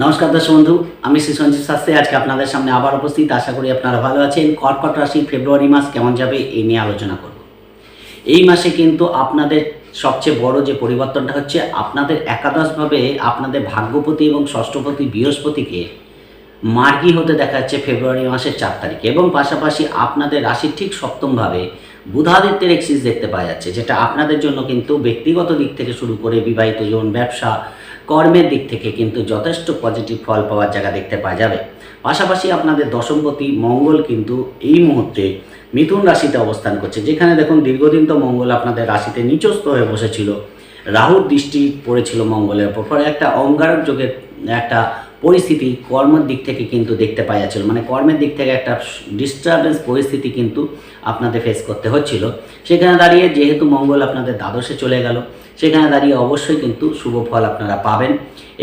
নমস্কার দর্শক বন্ধু, আমি শ্রী সঞ্জীব শাস্ত্রী। আজকে আপনাদের সামনে আবার উপস্থিত। আশা করি আপনারা ভালো আছেন। কর্কট রাশি ফেব্রুয়ারি মাস কেমন যাবে এই নিয়ে আলোচনা করব। এই মাসে কিন্তু আপনাদের সবচেয়ে বড় যে পরিবর্তনটা হচ্ছে, আপনাদের একাদশভাবে আপনাদের ভাগ্যপতি এবং ষষ্ঠপতি বৃহস্পতিকে মার্গী হতে দেখা যাচ্ছে ফেব্রুয়ারি মাসের চার তারিখে। এবং পাশাপাশি আপনাদের রাশির ঠিক সপ্তমভাবে বুধাদিত্যের এক্সিস দেখতে পাওয়া যাচ্ছে, যেটা আপনাদের জন্য কিন্তু ব্যক্তিগত দিক থেকে শুরু করে বিবাহিত জীবন, ব্যবসা কর্মের দিক থেকে কিন্তু যথেষ্ট পজিটিভ ফল পাওয়ার জায়গা দেখতে পাওয়া যাবে। পাশাপাশি আপনাদের দশমপতি মঙ্গল কিন্তু এই মুহূর্তে মিথুন রাশিতে অবস্থান করছে। যেখানে দেখুন দীর্ঘদিন তো মঙ্গল আপনাদের রাশিতে নিচস্ত হয়ে বসেছিল। রাহুর দৃষ্টি পড়েছিল মঙ্গলের উপর। ফলে একটা অঙ্গারক যোগের একটা পরিস্থিতি কর্মের দিক থেকে কিন্তু দেখতে পাওয়া যাচ্ছিল। মানে কর্মের দিক থেকে একটা ডিস্টারবেন্স পরিস্থিতি কিন্তু আপনাদের ফেস করতে হচ্ছিল। সেখানে দাঁড়িয়ে যেহেতু মঙ্গল আপনাদের দ্বাদশে চলে গেল, সেখানে দাঁড়িয়ে অবশ্যই কিন্তু শুভ ফল আপনারা পাবেন।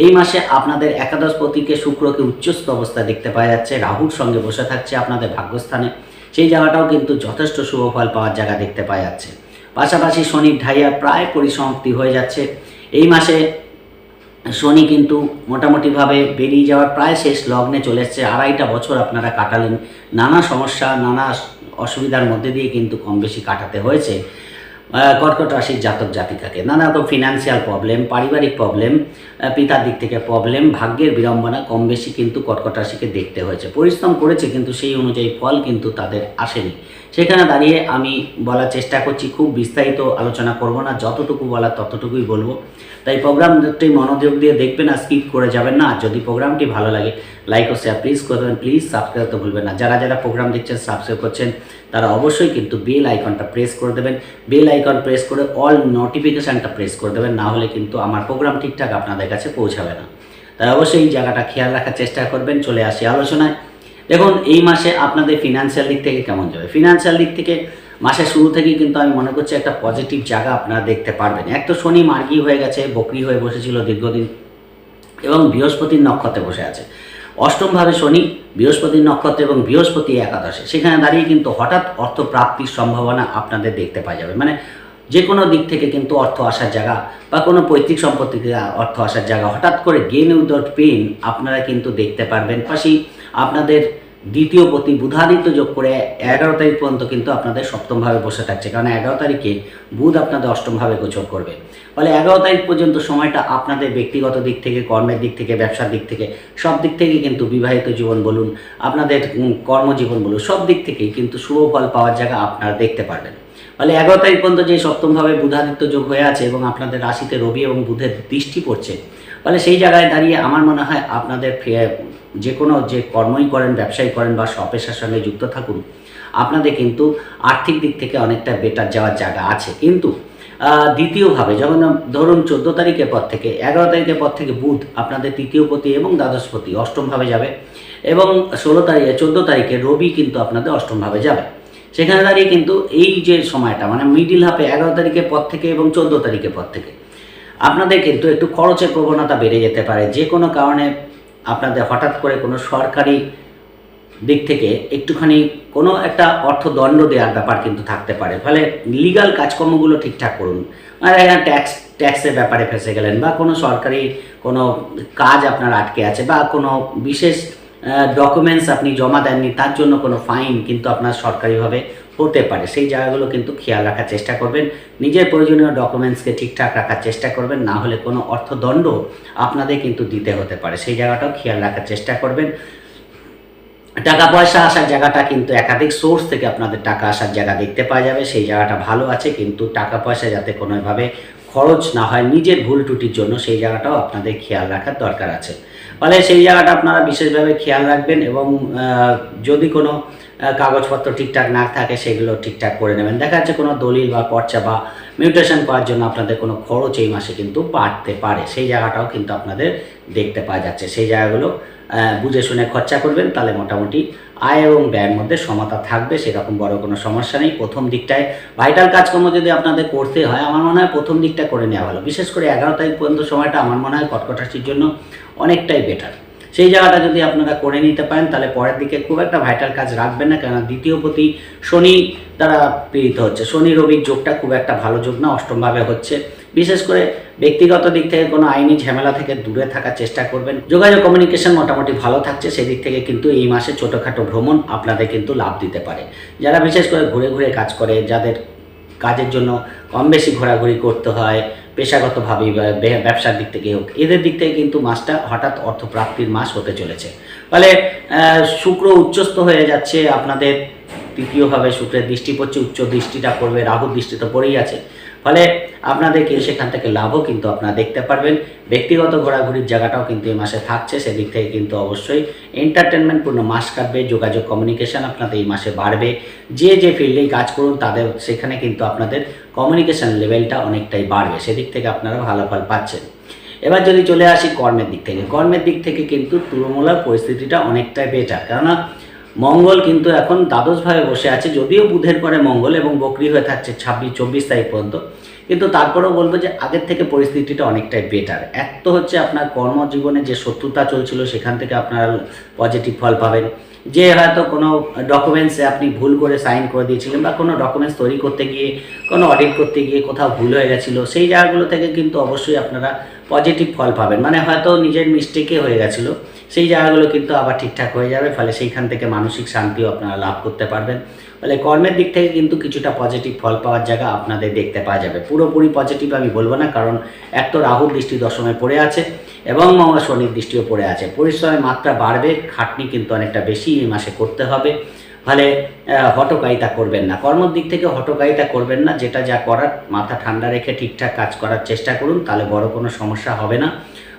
এই মাসে আপনাদের একাদশপতিকে শুক্রকে উচ্চস্থ অবস্থায় দেখতে পাওয়া যাচ্ছে। রাহুর সঙ্গে বসে থাকছে আপনাদের ভাগ্যস্থানে। সেই জায়গাটাও কিন্তু যথেষ্ট শুভ ফল পাওয়ার জায়গা দেখতে পাওয়া যাচ্ছে। পাশাপাশি শনির ঢাইয়া প্রায় পরিসমাপ্তি হয়ে যাচ্ছে। এই মাসে শনি কিন্তু মোটামুটিভাবে বেরিয়ে যাওয়ার প্রায় শেষ লগ্নে চলে এসছে। আড়াইটা বছর আপনারা কাটালেন। নানা সমস্যা, নানা অসুবিধার মধ্যে দিয়ে কিন্তু কম বেশি কাটাতে হয়েছে। কর্কট রাশির জাতক জাতিকাকে। নানা রকম ফিনান্সিয়াল প্রবলেম পারিবারিক প্রবলেম পিতার দিক থেকে প্রবলেম ভাগ্যের বিড়ম্বনা, কম বেশি কিন্তু কর্কট রাশিকে দেখতে হয়েছে। পরিশ্রম করেছে কিন্তু সেই অনুযায়ী ফল কিন্তু তাদের আসেনি। সেখানে দাঁড়িয়ে আমি বলার চেষ্টা করছি, খুব বিস্তারিত আলোচনা করব না, যতটুকু বলার ততটুকুই বলব। তাই প্রোগ্রামটি মনোযোগ দিয়ে দেখবেন আর স্কিপ করে যাবেন না। আর যদি প্রোগ্রামটি ভালো লাগে লাইক ও শেয়ার প্লিজ করে দেবেন প্লিজ সাবস্ক্রাইব তো ভুলবেন না। যারা যারা প্রোগ্রাম দেখছেন সাবস্ক্রাইব করছেন, তারা অবশ্যই কিন্তু বেল আইকনটা প্রেস করে দেবেন। বেল আইকন প্রেস করে অল নোটিফিকেশানটা প্রেস করে দেবেন, না হলে কিন্তু আমার প্রোগ্রাম ঠিকঠাক আপনাদের কাছে পৌঁছাবে না। তাই অবশ্যই এই জায়গাটা খেয়াল রাখার চেষ্টা করবেন, চলে আসি আলোচনায়। দেখুন, এই মাসে আপনাদের ফিনান্সিয়াল দিক থেকে কেমন যাবে? ফিনান্সিয়াল দিক থেকে মাসের শুরু থেকেই কিন্তু আমি মনে করছি একটা পজিটিভ জায়গা আপনারা দেখতে পারবেন। এক তো শনি মার্গি হয়ে গেছে, বকরি হয়ে বসেছিল দীর্ঘদিন এবং বৃহস্পতির নক্ষত্রে বসে আছে। অষ্টমভাবে শনি, বৃহস্পতির নক্ষত্র এবং বৃহস্পতি একাদশে। সেখানে দাঁড়িয়ে কিন্তু হঠাৎ অর্থ প্রাপ্তির সম্ভাবনা আপনাদের দেখতে পাওয়া যাবে। মানে যে কোনো দিক থেকে কিন্তু অর্থ আসার জায়গা বা কোনো পৈতৃক সম্পত্তি অর্থ আসার জায়গা হঠাৎ করে গেন উইদাউট পেন আপনারা কিন্তু দেখতে পারবেন। পাশি আপনাদের দ্বিতীয় প্রতি বুধাদিত্য যোগ করে এগারো তারিখ পর্যন্ত কিন্তু আপনাদের সপ্তমভাবে বসে থাকছে। কারণ এগারো তারিখে বুধ আপনাদের অষ্টমভাবে গোচর করবে। ফলে এগারো তারিখ পর্যন্ত সময়টা আপনাদের ব্যক্তিগত দিক থেকে, কর্মের দিক থেকে, ব্যবসার দিক থেকে, সব দিক থেকে কিন্তু বিবাহিত জীবন বলুন, আপনাদের কর্মজীবন বলুন, সব দিক থেকেই কিন্তু শুভ ফল পাওয়ার জায়গা আপনারা দেখতে পারবেন। ফলে এগারো তারিখ পর্যন্ত যে সপ্তমভাবে বুধাদিত্য যোগ হয়ে আছে এবং আপনাদের রাশিতে রবি এবং বুধের দৃষ্টি পড়ছে, ফলে সেই জায়গায় দাঁড়িয়ে আমার মনে হয় আপনাদের যে কোনো যে কর্মই করেন, ব্যবসায়ী করেন বা স্বপেশার সঙ্গে যুক্ত থাকুন, আপনাদের কিন্তু আর্থিক দিক থেকে অনেকটা বেটার যাওয়ার জায়গা আছে। কিন্তু দ্বিতীয়ভাবে যখন ধরুন চোদ্দ তারিখের পর থেকে, এগারো তারিখের পর থেকে বুধ আপনাদের তৃতীয়পতি এবং দ্বাদশপতি অষ্টমভাবে যাবে এবং ষোলো তারিখে, চোদ্দ তারিখে রবি কিন্তু আপনাদের অষ্টমভাবে যাবে। সেখানে দাঁড়িয়ে কিন্তু এই যে সময়টা মানে মিডিল হাফে এগারো তারিখের পর থেকে এবং চোদ্দ তারিখের পর থেকে, আপনাদের কিন্তু একটু খরচের প্রবণতা বেড়ে যেতে পারে। যে কোনো কারণে আপনাদের হঠাৎ করে কোনো সরকারি দিক থেকে একটুখানি কোনো একটা অর্থদণ্ড দেওয়ার ব্যাপার কিন্তু থাকতে পারে। ফলে লিগাল কাজকর্মগুলো ঠিকঠাক করুন। মানে ট্যাক্স ট্যাক্সের ব্যাপারে ফেসে গেলেন বা কোনো সরকারি কোনো কাজ আপনার আটকে আছে বা কোনো বিশেষ ডকুমেন্টস আপনি জমা দেননি, তার জন্য কোনো ফাইন কিন্তু আপনার সরকারিভাবে হতে পারে। সেই জায়গাগুলো কিন্তু খেয়াল রাখার চেষ্টা করবেন। নিজের প্রয়োজনীয় ডকুমেন্টসকে ঠিকঠাক রাখার চেষ্টা করবেন। না হলে কোনো অর্থদণ্ড আপনাদের কিন্তু দিতে হতে পারে। সেই জায়গাটাও খেয়াল রাখার চেষ্টা করবেন। টাকা পয়সা আসার জায়গাটা কিন্তু একাধিক সোর্স থেকে আপনাদের টাকা আসার জায়গা দেখতে পাওয়া যাবে। সেই জায়গাটা ভালো আছে, কিন্তু টাকা পয়সা যাতে কোনোভাবে খরচ না হয় নিজের ভুল ত্রুটির জন্য, সেই জায়গাটাও আপনাদের খেয়াল রাখার দরকার আছে। ফলে সেই জায়গাটা আপনারা বিশেষভাবে খেয়াল রাখবেন এবং যদি কোনো কাগজপত্র ঠিকঠাক না থাকে, সেগুলো ঠিকঠাক করে নেবেন। দেখা যাচ্ছে কোনো দলিল বা পর্চা বা মিউটেশন করার জন্য আপনাদের কোনো খরচ এই মাসে কিন্তু বাড়তে পারে। সেই জায়গাটাও কিন্তু আপনাদের দেখতে পাওয়া যাচ্ছে। সেই জায়গাগুলো বুঝে শুনে খরচা করবেন, তাহলে মোটামুটি আয় এবং ব্যয়ের মধ্যে সমতা থাকবে, সেরকম বড় কোনো সমস্যা নেই। প্রথম দিকটায় ভাইটাল কাজকর্ম যদি আপনাদের করতে হয়, আমার মনে হয় প্রথম দিকটা করে নেওয়া ভালো। বিশেষ করে এগারো তারিখ পর্যন্ত সময়টা আমার মনে হয় কটকট রাশির জন্য অনেকটাই বেটার সেই জায়গাটা যদি আপনারা করে নিতে পারেন, তাহলে পরের দিকে খুব একটা ভাইটাল কাজ রাখবেন না। কেননা দ্বিতীয় প্রতি শনি দ্বারা পীড়িত হচ্ছে। শনি রবির যোগটা খুব একটা ভালো যোগ না, অষ্টমভাবে হচ্ছে। বিশেষ করে ব্যক্তিগত দিক থেকে কোনো আইনি ঝামেলা থেকে দূরে থাকার চেষ্টা করবেন। যোগাযোগ কমিউনিকেশন মোটামুটি ভালো থাকছে, সেদিক থেকে কিন্তু এই মাসে ছোটোখাটো ভ্রমণ আপনাদের কিন্তু লাভ দিতে পারে। যারা বিশেষ করে ঘুরে ঘুরে কাজ করে, যাদের কাজের জন্য কম বেশি ঘোরাঘুরি করতে হয় পেশাগতভাবেই ব্যবসার দিক থেকে হোক, এদের দিক থেকে কিন্তু মাসটা হঠাৎ অর্থপ্রাপ্তির মাস হতে চলেছে। ফলে শুক্র উচ্চস্থ হয়ে যাচ্ছে, আপনাদের তৃতীয়ভাবে শুক্রের দৃষ্টি পড়ছে, উচ্চ দৃষ্টিটা পড়বে, রাহুর দৃষ্টি তো পড়েই আছে। ফলে আপনাদের কিন্তু সেখান থেকে লাভও কিন্তু আপনারা দেখতে পারবেন। ব্যক্তিগত ঘোরাঘুরির জায়গাটাও কিন্তু এই মাসে থাকছে, সেদিক থেকে কিন্তু অবশ্যই এন্টারটেনমেন্টপূর্ণ মাস কাটবে, যোগাযোগ কমিউনিকেশন আপনাদের এই মাসে বাড়বে। যে যে ফিল্ডেই কাজ করুন, তাদের, সেখানে কিন্তু আপনাদের কমিউনিকেশন লেভেলটা অনেকটাই বাড়বে, সেদিক থেকে আপনারা ভালো ফল পাচ্ছেন। এবার যদি চলে আসি কর্মের দিক থেকে, কর্মের দিক থেকে কিন্তু তুলমূলার পরিস্থিতিটা অনেকটাই বেটার কেননা মঙ্গল কিন্তু এখন দ্বাদশভাবে বসে আছে, যদিও বুধের পরে মঙ্গল এবং বকরি হয়ে থাকছে ছাব্বিশ, চব্বিশ তারিখ পর্যন্ত। কিন্তু তারপরেও বলব যে আগের থেকে পরিস্থিতিটা অনেকটাই বেটার এক তো হচ্ছে আপনার কর্মজীবনে যে শত্রুতা চলছিল, সেখান থেকে আপনারা পজিটিভ ফল পাবেন। যে হয়তো কোনো ডকুমেন্টসে আপনি ভুল করে সাইন করে দিয়েছিলেন বা কোনো ডকুমেন্টস তৈরি করতে গিয়ে, কোনো অডিট করতে গিয়ে কোথাও ভুল হয়ে গেছিল, সেই জায়গাগুলো থেকে কিন্তু অবশ্যই আপনারা পজিটিভ ফল পাবেন। মানে হয়তো নিজের মিস্টেকে হয়ে গেছিল, সেই জায়গাগুলো কিন্তু আবার ঠিকঠাক হয়ে যাবে, ফলে সেইখান থেকে মানসিক শান্তিও আপনারা লাভ করতে পারবেন। ফলে কর্মের দিক থেকে কিন্তু কিছুটা পজিটিভ ফল পাওয়ার জায়গা আপনাদের দেখতে পাওয়া যাবে। পুরোপুরি পজিটিভ আমি বলব না, কারণ এক তো রাহুর দৃষ্টি দশমে পড়ে আছে এবং মঙ্গল শনির দৃষ্টিও পড়ে আছে। পরিশ্রমের মাত্রা বাড়বে, খাটনি কিন্তু অনেকটা বেশি এই মাসে করতে হবে। ফলে হটকারিতা করবেন না। কর্মর দিক থেকে হটকারিতা করবেন না, যেটা যা করার, মাথা ঠান্ডা রেখে ঠিকঠাক কাজ করার চেষ্টা করুন, তাহলে বড় কোনো সমস্যা হবে না।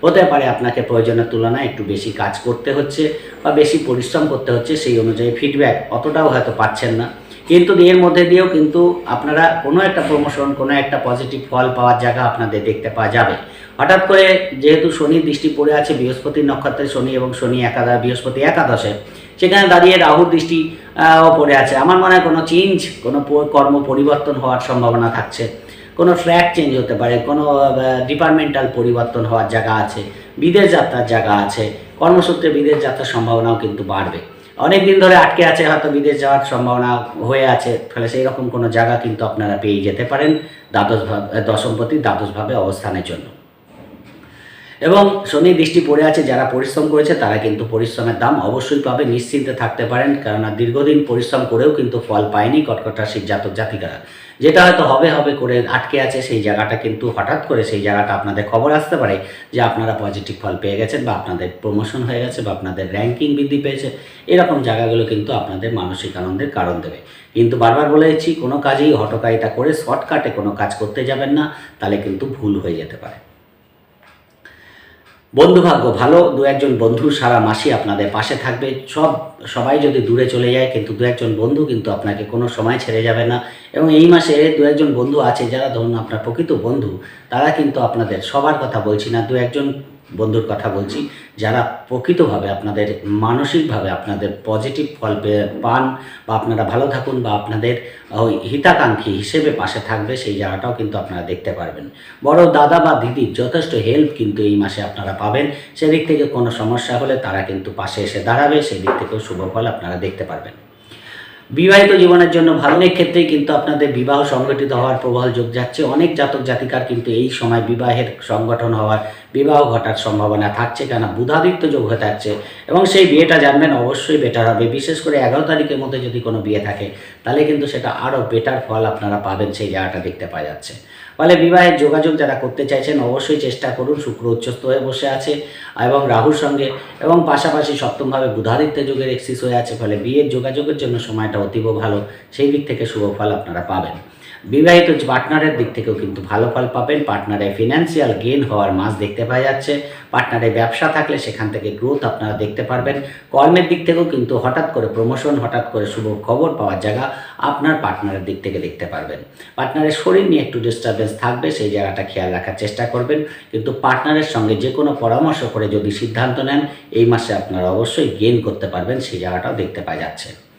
হতে পারে আপনাকে প্রয়োজনের তুলনায় একটু বেশি কাজ করতে হচ্ছে বা বেশি পরিশ্রম করতে হচ্ছে সেই অনুযায়ী ফিডব্যাক অতটাও হয়তো পাচ্ছেন না। কিন্তু এর মধ্যে দিয়েও কিন্তু আপনারা কোনো একটা প্রমোশন কোনো একটা পজিটিভ ফল পাওয়ার জায়গা আপনাদের দেখতে পাওয়া যাবে। হঠাৎ করে যেহেতু শনির দৃষ্টি পড়ে আছে, বৃহস্পতির নক্ষত্রে শনি এবং শনি একাদশ, বৃহস্পতি একাদশে, সেখানে দাঁড়িয়ে রাহুর দৃষ্টি পড়ে আছে। আমার মনে হয় কোনো চেঞ্জ কোনো কর্ম পরিবর্তন হওয়ার সম্ভাবনা থাকছে। কোনো ফ্ল্যাট চেঞ্জ হতে পারে, কোনো ডিপার্টমেন্টাল পরিবর্তন হওয়ার জায়গা আছে, বিদেশ যাত্রার জায়গা আছে, কর্মসূত্রে বিদেশ যাত্রার সম্ভাবনাও কিন্তু বাড়বে। অনেক দিন ধরে আটকে আছে হয়তো বিদেশ যাওয়ার সম্ভাবনা হয়ে আছে, ফলে সেই রকম কোনো জায়গা কিন্তু আপনারা পেয়ে যেতে পারেন দ্বাদশ দশমপতি দ্বাদশভাবে অবস্থানের জন্য। এবং শনি দৃষ্টি পড়ে আছে, যারা পরিশ্রম করেছে তারা কিন্তু পরিশ্রমের দাম অবশ্যই পাবে, নিশ্চিন্তে থাকতে পারেন, কেননা দীর্ঘদিন পরিশ্রম করেও কিন্তু ফল পায়নি কটকট রাশির জাতক জাতিকারা। যেটা হয়তো হবে হবে করে আটকে আছে, সেই জায়গাটা কিন্তু হঠাৎ করে সেই জায়গাটা আপনাদের খবর আসতে পারে যে আপনারা পজিটিভ ফল পেয়ে গেছেন বা আপনাদের প্রমোশন হয়ে গেছে বা আপনাদের র্যাঙ্কিং বৃদ্ধি পেয়েছে। এরকম জায়গাগুলো কিন্তু আপনাদের মানসিক আনন্দের কারণ দেবে। কিন্তু বারবার বলে কোনো কাজেই হটকারিতা করে শর্টকাটে কোনো কাজ করতে যাবেন না, তাহলে কিন্তু ভুল হয়ে যেতে পারে। বন্ধুভাগ্য ভালো, দু একজন বন্ধু সারা মাসি আপনাদের পাশে থাকবে। সব, সবাই যদি দূরে চলে যায়, কিন্তু দু একজন বন্ধু কিন্তু আপনাকে কোনো সময় ছেড়ে যাবে না। এবং এই মাসে দু একজন বন্ধু আছে, যারা ধরুন আপনার প্রকৃত বন্ধু, তারা কিন্তু আপনাদের সবার কথা বলছি না। দু একজন বন্ধুর কথা বলছি, যারা প্রকৃতভাবে আপনাদের, মানসিকভাবে আপনাদের পজিটিভ ফল পান বা আপনারা ভালো থাকুন বা আপনাদের ওই হিতাকাঙ্ক্ষী হিসেবে পাশে থাকবে, সেই জায়গাটাও কিন্তু আপনারা দেখতে পারবেন। বড় দাদা বা দিদির যথেষ্ট হেল্প কিন্তু এই মাসে আপনারা পাবেন। সেদিক থেকে কোনো সমস্যা হলে তারা কিন্তু পাশে এসে দাঁড়াবে, সেদিক থেকেও শুভ ফল আপনারা দেখতে পারবেন। বিবাহিত জীবনের জন্য ভালো অনেক ক্ষেত্রেই কিন্তু আপনাদের বিবাহ সংগঠিত হওয়ার প্রবল যোগ যাচ্ছে। অনেক জাতক জাতিকার কিন্তু এই সময় বিবাহের সংগঠন হওয়ার বিবাহ ঘটার সম্ভাবনা থাকছে কেন বুধাদিত্য যোগ হয়ে থাকছে এবং সেই বিয়েটা জানবেন অবশ্যই বেটার হবে। বিশেষ করে এগারো তারিখের মধ্যে যদি কোনো বিয়ে থাকে, তাহলে কিন্তু সেটা আরও বেটার ফল আপনারা পাবেন সেই জায়গাটা দেখতে পাওয়া যাচ্ছে। ফলে বিবাহের যোগাযোগ যারা করতে চাইছেন, অবশ্যই চেষ্টা করুন শুক্র উচ্চস্থ হয়ে বসে আছে এবং রাহুর সঙ্গে এবং পাশাপাশি সপ্তমভাবে বুধাদিত্য যুগের এক্সিস হয়ে আছে। ফলে বিয়ের যোগাযোগের জন্য সময়টা অতীব ভালো। সেই দিক থেকে শুভ ফল আপনারা পাবেন। বিবাহিত পার্টনারের দিক থেকেও কিন্তু ভালো ফল পাবেন। পার্টনারে ফিনান্সিয়াল গেইন হওয়ার মাস দেখতে পাওয়া যাচ্ছে। পার্টনারে ব্যবসা থাকলে সেখান থেকে গ্রোথ আপনারা দেখতে পারবেন। কর্মের দিক থেকেও কিন্তু হঠাৎ করে প্রমোশন হঠাৎ করে শুভ খবর পাওয়ার জায়গা আপনার পার্টনারের দিক থেকে দেখতে পারবেন। পার্টনারের শরীর নিয়ে একটু ডিস্টারবেন্স থাকবে, সেই জায়গাটা খেয়াল রাখার চেষ্টা করবেন। কিন্তু পার্টনারের সঙ্গে যে কোনো পরামর্শ করে যদি সিদ্ধান্ত নেন, এই মাসে আপনারা অবশ্যই গেইন করতে পারবেন, সেই জায়গাটাও দেখতে পাওয়া যাচ্ছে।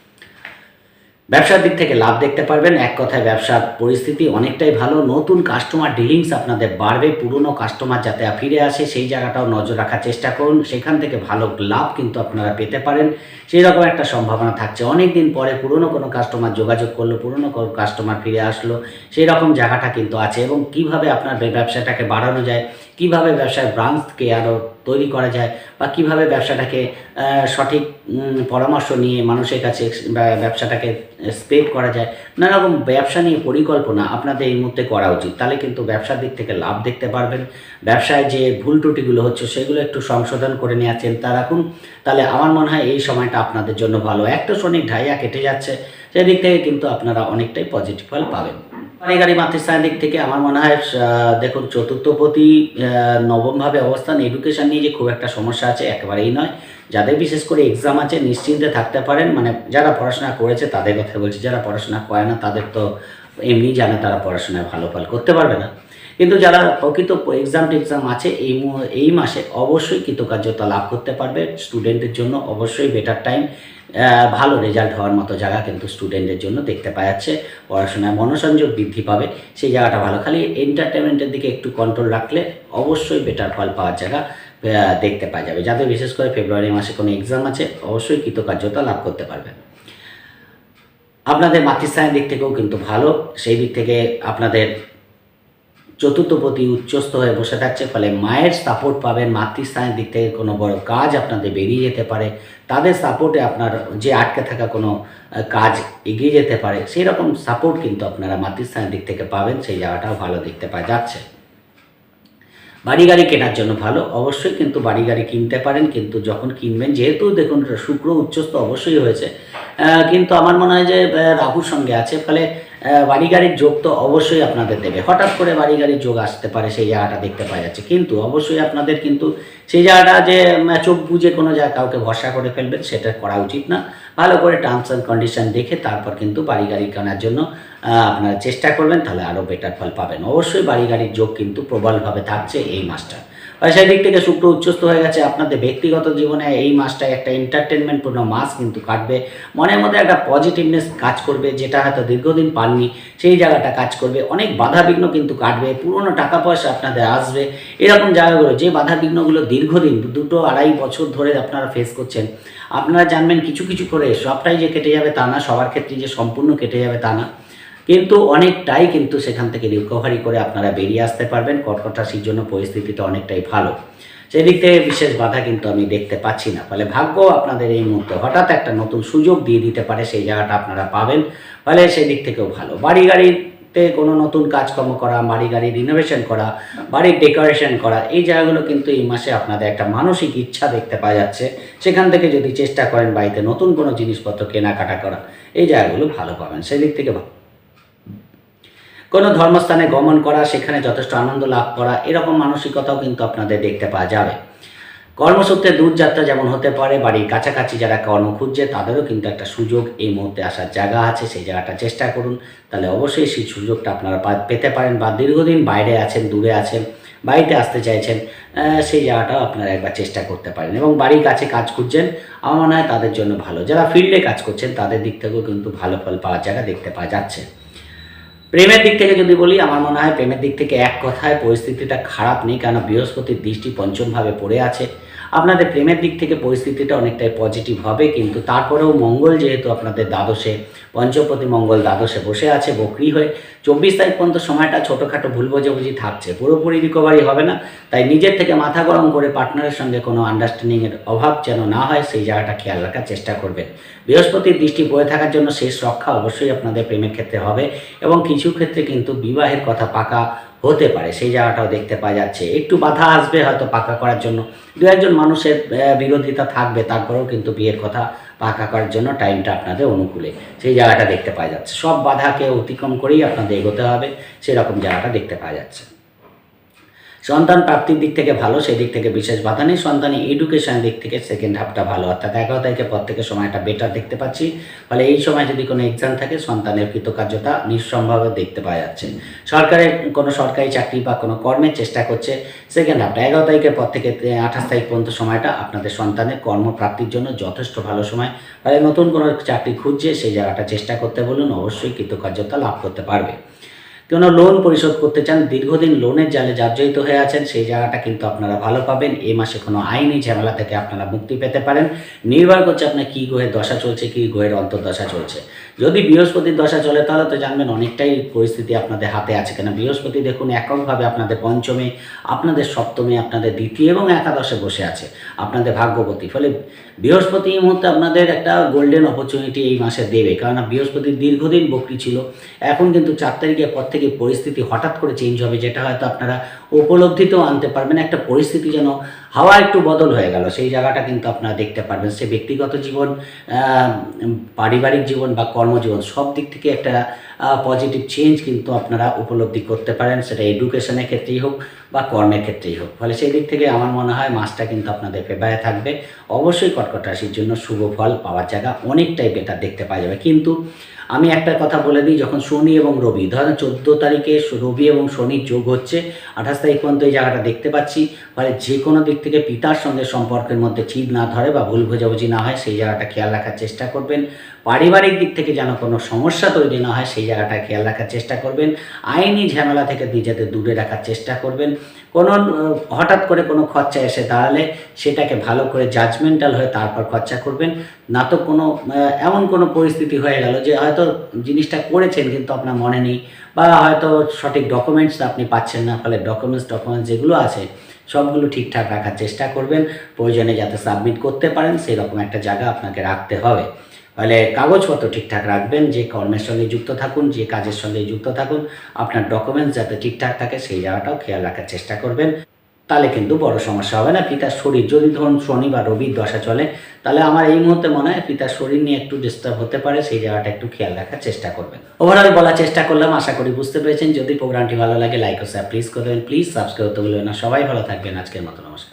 ব্যবসার দিক থেকে লাভ দেখতে পারবেন। এক কথায় ব্যবসার পরিস্থিতি অনেকটাই ভালো। নতুন কাস্টমার ডিলিংস আপনাদের বাড়বে। পুরনো কাস্টমার যাতে ফিরে আসে, সেই জায়গাটাও নজর রাখার চেষ্টা করুন। সেখান থেকে ভালো লাভ কিন্তু আপনারা পেতে পারেন। সেই রকম একটা সম্ভাবনা থাকছে। অনেক দিন পরে পুরনো কোনো কাস্টমার যোগাযোগ করল, পুরনো কাস্টমার ফিরে আসলো। সেই রকম জায়গাটা কিন্তু আছে। এবং কীভাবে আপনার ব্যবসাটাকে বাড়ানো যায়, কীভাবে ব্যবসার ব্রাঞ্চকে আরও তৈরি করা যায় বা কীভাবে ব্যবসাটাকে সঠিক পরামর্শ নিয়ে মানুষের কাছে ব্যবসাটাকে স্প্রেড করা যায়। নানা রকম ব্যবসা নিয়ে পরিকল্পনা আপনাদের এই মুহূর্তে করা উচিত। তাহলে কিন্তু ব্যবসার দিক থেকে লাভ দেখতে পারবেন। ব্যবসায় যে ভুল ত্রুটিগুলো হচ্ছে সেগুলো একটু সংশোধন করে নেওয়ার চিন্তা রাখুন। তাহলে আমার মনে হয় এই সময়টা আপনাদের জন্য ভালো। একটা শনিক ঢাইয়া কেটে যাচ্ছে, সেদিক থেকে কিন্তু আপনারা অনেকটাই পজিটিভ ফল পাবেন। পারিবারিক মাতৃস্থানের দিক থেকে আমার মনে হয় দেখুন, চতুর্থপতি নবমভাবে অবস্থান এডুকেশন নিয়ে যে খুব একটা সমস্যা আছে একেবারেই নয়। যাদের বিশেষ করে এক্সাম আছে, নিশ্চিন্তে থাকতে পারেন। মানে যারা পড়াশোনা করেছে, তাদের কথা বলছি, যারা পড়াশোনা করে না, তাদের তো এমনি জানে তারা পড়াশোনায় ভালো ফল করতে পারবে না। কিন্তু যারা প্রকৃত এক্সাম টেক্সাম আছে, এই এই মাসে অবশ্যই কৃতকার্যতা লাভ করতে পারবে। স্টুডেন্টের জন্য অবশ্যই বেটার টাইম ভালো রেজাল্ট হওয়ার মতো জায়গা কিন্তু স্টুডেন্টের জন্য দেখতে পাওয়া যাচ্ছে। পড়াশোনায় মনোসংযোগ বৃদ্ধি পাবে, সেই জায়গাটা ভালো। খালি এন্টারটেনমেন্টের দিকে একটু কন্ট্রোল রাখলে অবশ্যই বেটার ফল পাওয়ার জায়গা দেখতে পাওয়া যাবে। যাদের বিশেষ করে ফেব্রুয়ারি মাসে কোনো এক্সাম আছে, অবশ্যই কৃতকার্যতা লাভ করতে পারবেন। আপনাদের মাতৃস্থানের দিক থেকেও কিন্তু ভালো, সেই দিক থেকে আপনাদের চতুর্থপতি উচ্চস্থ হয়ে বসে থাকছে, ফলে মায়ের সাপোর্ট পাবেন, মাতৃস্থানের দিক থেকে কোনো বড় কাজ আপনাদের বেরিয়ে যেতে পারে। তাদের সাপোর্টে আপনার যে আটকে থাকা কোনো কাজ এগিয়ে যেতে পারে, সেই রকম সাপোর্ট কিন্তু আপনারা মাতৃস্থানের দিক থেকে পাবেন, সেই জায়গাটাও ভালো দেখতে পাওয়া যাচ্ছে। বাড়ি গাড়ি কেনার জন্য ভালো, অবশ্যই কিন্তু বাড়ি গাড়ি কিনতে পারেন, কিন্তু যখন কিনবেন, যেহেতু দেখুন শুক্র উচ্চস্থ অবশ্যই হয়েছে কিন্তু আমার মনে হয় যে রাহুর সঙ্গে আছে, ফলে বাড়ি গাড়ির যোগ তো অবশ্যই আপনাদের দেবে। হঠাৎ করে বাড়ি গাড়ির যোগ আসতে পারে, সেই জায়গাটা দেখতে পাওয়া যাচ্ছে। কিন্তু অবশ্যই আপনাদের কিন্তু সেই জায়গাটা যে চোখ বুঝে কোনো জায়গায় কাউকে ভরসা করে ফেলবেন, সেটা করা উচিত না। ভালো করে টার্মস অ্যান্ড কন্ডিশন দেখে তারপর কিন্তু বাড়ি গাড়ি কেনার জন্য আপনারা চেষ্টা করবেন, তাহলে আরও বেটার ফল পাবেন। অবশ্যই বাড়ি গাড়ির যোগ কিন্তু প্রবলভাবে থাকছে এই মাসটা। সেই দিক থেকে শুক্র উচ্চস্থ হয়ে গেছে। আপনাদের ব্যক্তিগত জীবনে এই মাসটায় একটা এন্টারটেনমেন্টপূর্ণ মাস কিন্তু কাটবে। মনের মধ্যে একটা পজিটিভনেস কাজ করবে, যেটা হয়তো দীর্ঘদিন পাননি, সেই জায়গাটা কাজ করবে। অনেক বাধা বিঘ্ন কিন্তু কাটবে, পুরনো টাকা পয়সা আপনাদের আসবে। এরকম জায়গাগুলো, যে বাধা বিঘ্নগুলো দীর্ঘদিন, দুটো আড়াই বছর ধরে আপনারা ফেস করছেন, আপনারা জানবেন কিছু কিছু করে সবটাই যে কেটে যাবে তা না, সবার ক্ষেত্রে যে সম্পূর্ণ কেটে যাবে তা না। কিন্তু অনেকটাই কিন্তু সেখান থেকে রিকভারি করে আপনারা বেরিয়ে আসতে পারবেন। কর্কট রাশির জন্য পরিস্থিতিটা অনেকটাই ভালো। সেদিক থেকে বিশেষ বাধা কিন্তু আমি দেখতে পাচ্ছি না। ফলে ভাগ্য আপনাদের এই মুহূর্তে হঠাৎ একটা নতুন সুযোগ দিয়ে দিতে পারে, সেই জায়গাটা আপনারা পাবেন। ফলে সেই দিক থেকেও ভালো। বাড়ি গাড়িতে কোনো নতুন কাজকর্ম করা, বাড়ি গাড়ি রিনোভেশন করা, বাড়ির ডেকোরেশন করা, এই জায়গাগুলো কিন্তু এই মাসে আপনাদের একটা মানসিক ইচ্ছা দেখতে পাওয়া যাচ্ছে। সেখান থেকে যদি চেষ্টা করেন বাড়িতে নতুন কোনো জিনিসপত্র কেনাকাটা করা, এই জায়গাগুলো ভালো পাবেন। সেদিক থেকে ভালো কোনো ধর্মস্থানে গমন করা, সেখানে যথেষ্ট আনন্দ লাভ করা, এরকম মানসিকতাও কিন্তু আপনাদের দেখতে পাওয়া যাবে। কর্মসূত্রে দূরযাত্রা যেমন হতে পারে, বাড়ির কাছাকাছি যারা কর্ম খুঁজছে, তাদেরও কিন্তু একটা সুযোগ এই মুহূর্তে আসার জায়গা আছে, সেই জায়গাটা চেষ্টা করুন। তাহলে অবশ্যই সেই সুযোগটা আপনারা পেতে পারেন বা দীর্ঘদিন বাইরে আছেন, দূরে আছেন, বাড়িতে আসতে চাইছেন সেই জায়গাটাও আপনারা একবার চেষ্টা করতে পারেন। এবং বাড়ির কাছে কাজ খুঁজছেন, আমার মনে হয় তাদের জন্য ভালো। যারা ফিল্ডে কাজ করছেন, তাদের দিক থেকেও কিন্তু ভালো ফল পাওয়ার জায়গা দেখতে পাওয়া যাচ্ছে। প্রেমের দিক থেকে যদি বলি, আমার মনে হয় প্রেমের দিক থেকে এক কথায় পরিস্থিতিটা খারাপ নেই কেন বৃহস্পতির দৃষ্টি পঞ্চমভাবে পড়ে আছে। আপনাদের প্রেমের দিক থেকে পরিস্থিতিটা অনেকটাই পজিটিভ হবে, কিন্তু তারপরেও মঙ্গল যেহেতু আপনাদের দ্বাদশে, পঞ্চপতি মঙ্গল দ্বাদশে বসে আছে, বকরি হয়ে চব্বিশ তারিখ পর্যন্ত সময়টা ছোটোখাটো ভুল বোঝাবুঝি থাকছে, পুরোপুরি রিকভারি হবে না। তাই নিজের থেকে মাথা গরম করে পার্টনারের সঙ্গে কোনো আন্ডারস্ট্যান্ডিংয়ের অভাব যেন না হয়, সেই জায়গাটা খেয়াল রাখার চেষ্টা করবেন। বৃহস্পতির দৃষ্টি পড়ে থাকার জন্য শেষ রক্ষা অবশ্যই আপনাদের প্রেমের ক্ষেত্রে হবে এবং কিছু ক্ষেত্রে কিন্তু বিবাহের কথা পাকা হতে পারে। সেই জায়গাটাও দেখতে পাওয়া যাচ্ছে। একটু বাধা আসবে হয়তো পাকা করার জন্য। দু একজন মানুষের বিরোধিতা থাকবে, তারপরেও কিন্তু বিয়ের কথা পাকা করার জন্য টাইমটা আপনাদের অনুকূলে। সেই জায়গাটা দেখতে পাওয়া যাচ্ছে। সব বাধাকে অতিক্রম করেই আপনাদের এগোতে হবে। সেরকম জায়গাটা দেখতে পাওয়া যাচ্ছে। সন্তান প্রাপ্তির দিক থেকে ভালো, সেই দিক থেকে বিশেষ বাধা নেই। সন্তানের এডুকেশন দিক থেকে সেকেন্ড হাফটা ভালো। অর্থাৎ এগারো তারিখের পর থেকে সময়টা বেটার দেখতে পাচ্ছি। ফলে এই সময় যদি কোনো এক্সাম থাকে, সন্তানের কৃতকার্যতা নিঃসম্ভাবে দেখতে পাওয়া যাচ্ছে। সরকারের কোনো সরকারি চাকরি বা কোনো কর্মের চেষ্টা করছে সেকেন্ড হাফটা এগারো তারিখের পর থেকে আঠাশ তারিখ পর্যন্ত সময়টা আপনাদের সন্তানের কর্মপ্রাপ্তির জন্য যথেষ্ট ভালো সময়। ফলে নতুন কোনো চাকরি খুঁজছে, সেই জায়গাটা চেষ্টা করতে বলুন, অবশ্যই কৃতকার্যতা লাভ করতে পারবে। কোনো লোন পরিশোধ করতে চান, দীর্ঘদিন লোনের জালে জর্জরিত হয়ে আছেন, সেই জায়গাটা কিন্তু আপনারা ভালো পাবেন। এই মাসে কোনো আইনি ঝামেলা থেকে আপনারা মুক্তি পেতে পারেন। নির্ভর করছে আপনার কী গ্রহের দশা চলছে, কী গ্রহের অন্তর্দশা চলছে। যদি বৃহস্পতির দশা চলে, তাহলে তো জানবেন অনেকটাই পরিস্থিতি আপনাদের হাতে আছে। কেন বৃহস্পতি দেখুন এককভাবে আপনাদের পঞ্চমে, আপনাদের সপ্তমে, আপনাদের দ্বিতীয় এবং একাদশে বসে আছে। আপনাদের ভাগ্যপতি। ফলে বৃহস্পতি এই মুহূর্তে আপনাদের একটা গোল্ডেন অপরচুনিটি এই মাসে দেবে। কারণ বৃহস্পতি দীর্ঘদিন বকরি ছিল। এখন কিন্তু চার তারিখের পর থেকে পরিস্থিতি হঠাৎ করে চেঞ্জ হবে, যেটা হয়তো আপনারা উপলব্ধিতেও আনতে পারবেন, একটা পরিস্থিতি যেন হাওয়া একটু বদল হয়ে গেল, সেই জায়গাটা কিন্তু আপনারা দেখতে পারবেন। সে ব্যক্তিগত জীবন পারিবারিক জীবন বা কর্মজীবন, সব দিক থেকে একটা পজিটিভ চেঞ্জ কিন্তু আপনারা উপলব্ধি করতে পারেন, সেটা এডুকেশনের ক্ষেত্রেই হোক বা কর্মের ক্ষেত্রেই হোক। ফলে সেই দিক থেকে আমার মনে হয় মাসটা কিন্তু আপনাদের ফেভারে থাকবে। অবশ্যই কর্কট রাশির জন্য শুভ ফল পাওয়ার জায়গা অনেকটাই বেটার দেখতে পাওয়া যাবে। কিন্তু আমি একটা কথা বলে দিই, যখন শনি এবং রবি, ধরেন চোদ্দ তারিখে রবি এবং শনির যোগ হচ্ছে, আঠাশ তারিখ পর্যন্ত এই জায়গাটা দেখতে পাচ্ছি, ফলে যে কোনো দিক থেকে পিতার সঙ্গে সম্পর্কের মধ্যে চিদ না ধরে বা ভুল বোঝাবুঝি না হয়, সেই জায়গাটা খেয়াল রাখার চেষ্টা করবেন। পারিবারিক দিক থেকে যেন কোনো সমস্যা তৈরি না হয়, সেই জায়গাটা খেয়াল রাখার চেষ্টা করবেন। আইনি ঝামেলা থেকে নিজেদের দূরে রাখার চেষ্টা করবেন। কোনো হঠাৎ করে কোনো খরচা এসে দাঁড়ালে সেটাকে ভালো করে জাজমেন্টাল হয়ে তারপর খরচা করবেন। না তো কোনো এমন কোনো পরিস্থিতি হয়ে গেল যে হয়তো জিনিসটা করেছেন কিন্তু আপনার মনে নেই বা হয়তো সঠিক ডকুমেন্টস আপনি পাচ্ছেন না, ফলে ডকুমেন্টস ডকুমেন্টস যেগুলো আছে সবগুলো ঠিকঠাক রাখার চেষ্টা করবেন। প্রয়োজনে যাতে সাবমিট করতে পারেন সেই রকম একটা জায়গা আপনাকে রাখতে হবে। ফলে কাগজপত্র ঠিকঠাক রাখবেন, যে কর্মের সঙ্গে যুক্ত থাকুন, যে কাজের সঙ্গে যুক্ত থাকুন, আপনার ডকুমেন্টস যাতে ঠিকঠাক থাকে সেই জায়গাটাও খেয়াল রাখার চেষ্টা করবেন। তাহলে কিন্তু বড় সমস্যা হবে না, পিতার শরীর যদি ধরুন শনি বা রবির দশা চলে, তাহলে আমার এই মুহূর্তে মনে হয় পিতার শরীর নিয়ে একটু ডিস্টার্ব হতে পারে, সেই জায়গাটা একটু খেয়াল রাখার চেষ্টা করবেন। ওভারঅল বলার চেষ্টা করলাম, আশা করি বুঝতে পেরেছেন। যদি প্রোগ্রামটি ভালো লাগে লাইক ও শেয়ার প্লিজ করবেন প্লিজ সাবস্ক্রাইব করতে ভুলবেন না। সবাই ভালো থাকবেন। আজকের মতো নমস্কার।